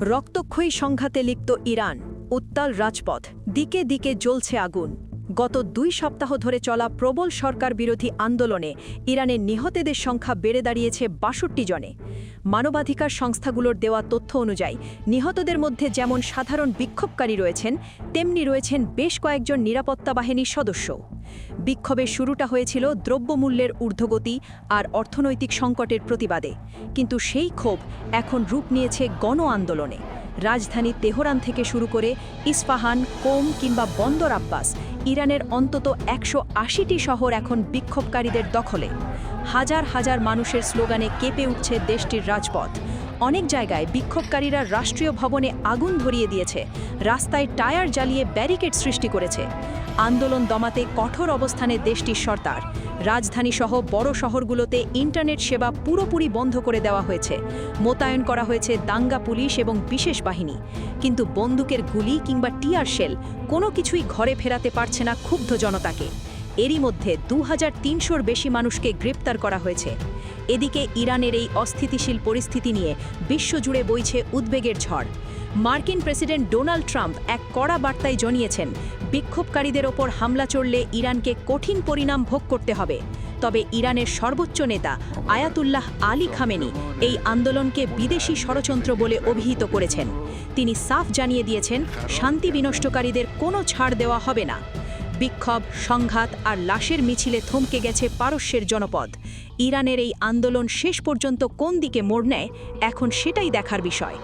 রক্তক্ষয়ী সংঘাতে লিপ্ত ইরান উত্তাল রাজপথ দিকে দিকে জ্বলছে আগুন। গত দুই সপ্তাহ ধরে চলা প্রবল সরকার বিরোধী আন্দোলনে ইরানের নিহতেদের সংখ্যা বেড়ে দাঁড়িয়েছে বাষট্টি জনে। মানবাধিকার সংস্থাগুলোর দেওয়া তথ্য অনুযায়ী, নিহতদের মধ্যে যেমন সাধারণ বিক্ষোভকারী রয়েছেন, তেমনি রয়েছেন বেশ কয়েকজন নিরাপত্তা বাহিনীর সদস্য। বিক্ষোভের শুরুটা হয়েছিল দ্রব্যমূল্যের ঊর্ধ্বগতি আর অর্থনৈতিক সংকটের প্রতিবাদে। কিন্তু সেই ক্ষোভ এখন রূপ নিয়েছে গণ আন্দোলনে। রাজধানী তেহরান থেকে শুরু করে ইস্পাহান, কোম কিংবা বন্দর আব্বাস ইরানের অন্তত একশো আশিটি শহর এখন বিক্ষোভকারীদের দখলে। হাজার হাজার মানুষের স্লোগানে কেঁপে উঠছে দেশটির রাজপথ। অনেক জায়গায় বিক্ষোভকারীরা রাষ্ট্রীয় ভবনে আগুন ধরিয়ে দিয়েছে। রাস্তায় টায়ার জ্বালিয়ে ব্যারিকেড সৃষ্টি করেছে। আন্দোলন দমাতে কঠোর অবস্থানে দেশটির সরকার। রাজধানীসহ বড় শহরগুলোতে ইন্টারনেট সেবা পুরোপুরি বন্ধ করে দেওয়া হয়েছে। মোতায়েন করা হয়েছে দাঙ্গা পুলিশ এবং বিশেষ বাহিনী। কিন্তু বন্দুকের গুলি কিংবা টিয়ার শেল কোনো কিছুই ঘরে ফেরাতে পারছে না ক্ষুব্ধ জনতাকে। এরই মধ্যে দু হাজার বেশি মানুষকে গ্রেপ্তার করা হয়েছে। এদিকে ইরানের এই অস্থিতিশীল পরিস্থিতি নিয়ে বিশ্বজুড়ে বইছে উদ্বেগের ঝড়। মার্কিন প্রেসিডেন্ট ডোনাল্ড ট্রাম্প এক কড়া বার্তায় জানিয়েছেন, বিক্ষোভকারীদের ওপর হামলা চললে ইরানকে কঠিন পরিণাম ভোগ করতে হবে। তবে ইরানের সর্বোচ্চ নেতা আয়াতুল্লাহ আলী খামেনি এই আন্দোলনকে বিদেশি ষড়যন্ত্র বলে অভিহিত করেছেন। তিনি সাফ জানিয়ে দিয়েছেন, শান্তি বিনষ্টকারীদের কোনো ছাড় দেওয়া হবে না। বিক্ষোভ, সংঘাত আর লাশের মিছিলে থমকে গেছে পারস্যের জনপদ। ইরানের এই আন্দোলন শেষ পর্যন্ত কোন দিকে মোড় নেয়, এখন সেটাই দেখার বিষয়।